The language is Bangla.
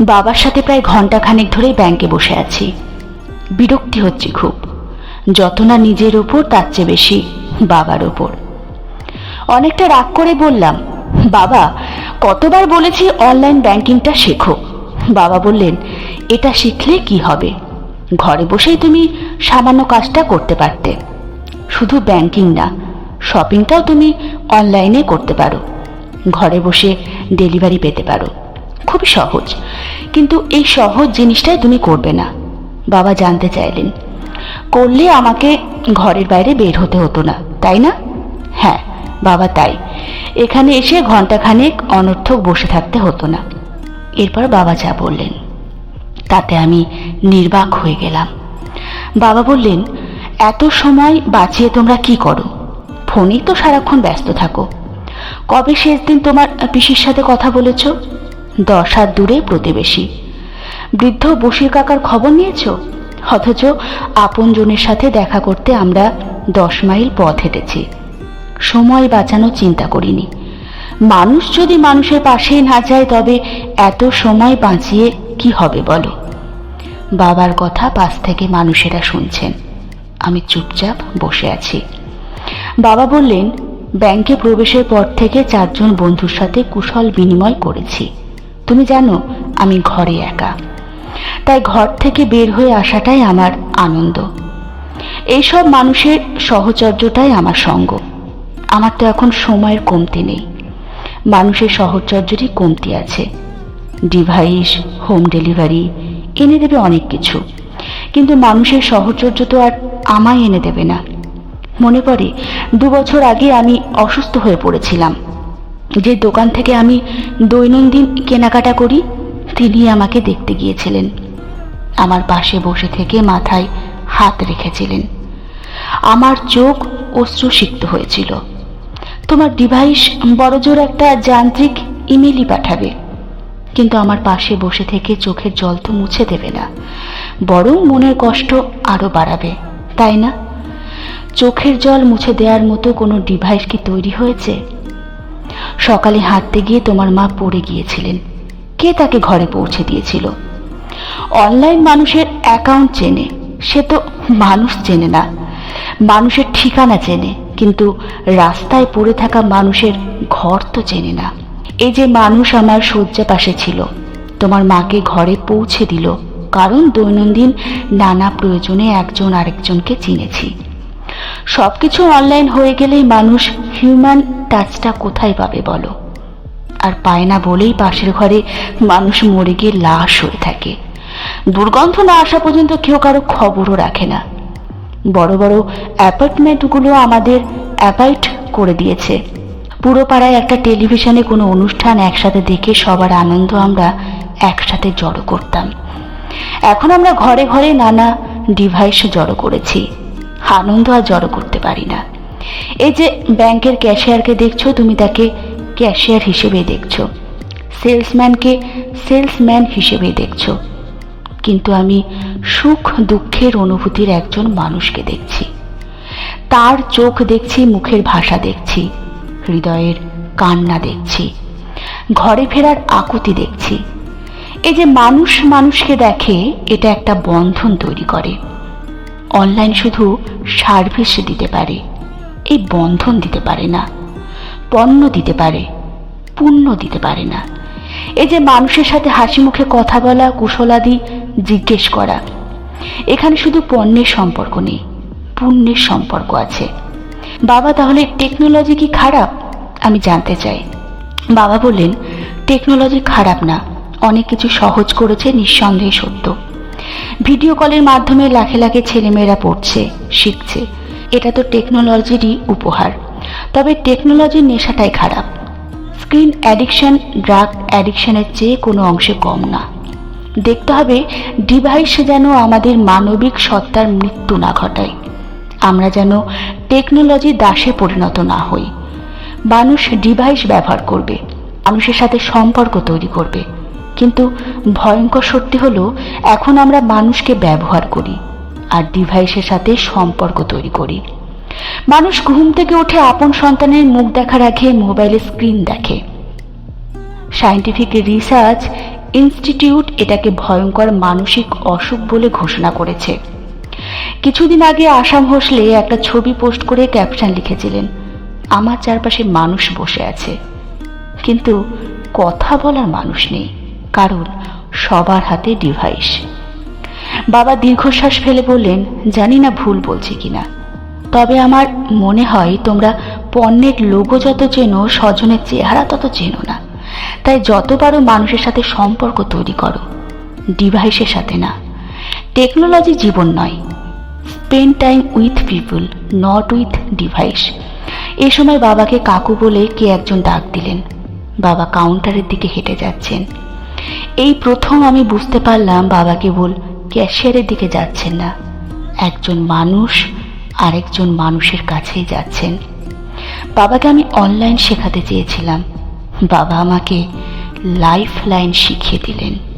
বাবার সাথে প্রায় ঘন্টাখানেক ধরেই ব্যাংকে বসে আছি। বিরক্তি হচ্ছে খুব। যত না নিজের ওপর তার চেয়ে বেশি বাবার ওপর অনেকটা রাগ করে বললাম, বাবা, কতবার বলেছি অনলাইন ব্যাংকিংটা শেখো? বাবা বললেন, এটা শিখলে কি হবে? ঘরে বসেই তুমি সামান্য কাজটা করতে পারতে। শুধু ব্যাংকিং না, শপিংটাও তুমি অনলাইনে করতে পারো। ঘরে বসে ডেলিভারি পেতে পারো। খুবই সহজ। কিন্তু এই সহজ জিনিসটাই তুমি করবে না। বাবা জানতে চাইলেন। করলে আমাকে ঘরের বাইরে বের হতে হতো না, তাই না? হ্যাঁ বাবা তাই। এখানে এসে ঘন্টাখানেক অনর্থক বসে থাকতে হতো না। এরপর বাবা যা বললেন, তাতে আমি নির্বাক হয়ে গেলাম। বাবা বললেন, এত সময় বাঁচিয়ে তোমরা কি করো? ফোনেই তো সারাক্ষণ ব্যস্ত থাকো। কবে শেষ দিন তোমার পিসির সাথে কথা বলেছ? দশ হাত দূরে প্রতিবেশী। বৃদ্ধ বসির কাকার খবর নিয়েছ? অথচ আপনজনের সাথে দেখা করতে আমরা দশ মাইল পথ হেঁটেছি। সময় বাঁচানো চিন্তা করিনি। মানুষ যদি মানুষের পাশে না যায়, তবে এত সময় বাঁচিয়ে কি হবে বলো? বাবার কথা পাশ থেকে মানুষেরা শুনছেন। আমি চুপচাপ বসে আছি। বাবা বললেন, ব্যাংকে প্রবেশের পর থেকে চারজন বন্ধুর সাথে কুশল বিনিময় করেছি। তুমি জানো, আমি ঘরে একা। তাই ঘর থেকে বের হয়ে আসাটাই আমার আনন্দ। এইসব মানুষের সহচর্যটাই আমার সঙ্গ। আমার তো এখন সময়ের কমতি নেই। মানুষের সহচর্যেরই কমতি আছে। ডিভাইস, হোম ডেলিভারি, এনে দেবে অনেক কিছু। কিন্তু মানুষের সহচর্য তো আর আমায় এনে দেবে না। মনে পড়ে, দু বছর আগে আমি অসুস্থ হয়ে পড়েছিলাম। যে দোকান থেকে আমি দৈনন্দিন কেনাকাটা করি, তিনি আমাকে দেখতে গিয়েছিলেন। আমার পাশে বসে থেকে মাথায় হাত রেখেছিলেন। আমার চোখ অশ্রুসিক্ত হয়েছিল। তোমার ডিভাইস বড়জোর একটা যান্ত্রিক ইমেলই পাঠাবে। কিন্তু আমার পাশে বসে থেকে চোখের জল তো মুছে দেবে না। বরং মনের কষ্ট আরও বাড়াবে, তাই না? চোখের জল মুছে দেওয়ার মতো কোনো ডিভাইস কি তৈরি হয়েছে? সকালে হাঁটতে গিয়ে তোমার মা পড়ে গিয়েছিলেন। কে তাকে ঘরে পৌঁছে দিয়েছিল? অনলাইন মানুষের অ্যাকাউন্ট চেনে, সে তো মানুষ চেনে না। মানুষের ঠিকানা চেনে, কিন্তু রাস্তায় পড়ে থাকা মানুষের ঘর তো চেনে না। এই যে মানুষ আমার শয্যা পাশে ছিল, তোমার মাকে ঘরে পৌঁছে দিল। কারণ দৈনন্দিন নানা প্রয়োজনে একজন আরেকজনকে চিনেছি। সব কিছু অনলাইন হয়ে গেলেই মানুষ হিউম্যান টাচটা কোথায় পাবে বলো? আর পায় না বলেই পাশের ঘরে মানুষ মরে গিয়ে লাশ হয়ে থাকে। দুর্গন্ধ না আসা পর্যন্ত কেউ কারও খবরও রাখে না। বড় বড় অ্যাপার্টমেন্টগুলো আমাদের অ্যাপাইট করে দিয়েছে। পুরো পাড়ায় একটা টেলিভিশনে কোনো অনুষ্ঠান একসাথে দেখে সবার আনন্দ আমরা একসাথে জড়ো করতাম। এখন আমরা ঘরে ঘরে নানা ডিভাইস জড়ো করেছি। আনন্দ আর জড়ো করতে পারি না। এই যে ব্যাংকের ক্যাশিয়ারকে দেখছ, তুমি তাকে ক্যাশিয়ার হিসেবে দেখছ। সেলসম্যানকে সেলসম্যান হিসেবে দেখছ। কিন্তু আমি সুখ দুঃখের অনুভূতির একজন মানুষকে দেখছি। তার চোখ দেখছি, মুখের ভাষা দেখছি, হৃদয়ের কান্না দেখছি, ঘরে ফেরার আকুতি দেখছি। এই যে মানুষ মানুষকে দেখে, এটা একটা বন্ধন তৈরি করে। অনলাইন শুধু সার্ভিস দিতে পারে, এই বন্ধন দিতে পারে না, পণ্য দিতে পারে, পুণ্য দিতে পারে না। এই যে মানুষের সাথে হাসি মুখে কথা বলা, কুশলাদি জিজ্ঞেস করা, এখানে শুধু পণ্যের সম্পর্ক নেই, পুণ্যের সম্পর্ক আছে। বাবা, তাহলে টেকনোলজি কি খারাপ? আমি জানতে চাই। বাবা বললেন টেকনোলজি খারাপ না, অনেক কিছু সহজ করেছে, নিঃসন্দেহে সত্য। ভিডিও কলের মাধ্যমে লাখে লাখে ছেলেমেয়েরা পড়ছে, শিখছে। এটা তো টেকনোলজিরই উপহার। তবে টেকনোলজির নেশাটাই খারাপ। স্ক্রিন অ্যাডিকশন, ড্রাগ অ্যাডিকশনের চেয়ে কোনো অংশে কম না। দেখতে হবে, ডিভাইস যেন আমাদের মানবিক সত্তার মৃত্যু না ঘটায়। আমরা যেন টেকনোলজি দাসে পরিণত না হই। মানুষ ডিভাইস ব্যবহার করবে। মানুষের সাথে সম্পর্ক তৈরি করবে। কিন্তু ভয়ঙ্কর সত্যি হলো, এখন আমরা মানুষকে ব্যবহার করি আর ডিভাইসের সাথে সম্পর্ক তৈরি করি। মানুষ ঘুম থেকে উঠে আপন সন্তানের মুখ দেখার আগে মোবাইলে স্ক্রিন দেখে। সায়েন্টিফিক রিসার্চ ইনস্টিটিউট এটাকে ভয়ঙ্কর মানসিক অসুখ বলে ঘোষণা করেছে। কিছুদিন আগে আসাম হোসলে একটা ছবি পোস্ট করে ক্যাপশন লিখেছিলেন, আমার চারপাশে মানুষ বসে আছে, কিন্তু কথা বলার মানুষ নেই। কারণ সবার হাতে ডিভাইস বাবা দীর্ঘশ্বাস ফেলে বললেন, জানি না ভুল বলছি কিনা। তবে আমার মনে হয় তোমরা পণ্যের লোগো যত চেনো, স্বজনের চেহারা তত চেনো না। তাই যত পারো মানুষের সাথে সম্পর্ক তৈরি করো ডিভাইসের সাথে না। টেকনোলজি জীবন নয়। Spend time with people not with device এ সময় বাবাকে কাকু বলে কে একজন ডাক দিলেন। বাবা কাউন্টারের দিকে হেঁটে যাচ্ছেন। এই প্রথম আমি বুঝতে পারলাম বাবা কেবল ক্যাশিয়ারের দিকে যাচ্ছেন না। একজন মানুষ, আরেকজন মানুষের কাছেই যাচ্ছেন। বাবাকে আমি অনলাইন শেখাতে চেয়েছিলাম। বাবা আমাকে লাইফ লাইন শিখিয়ে দিলেন।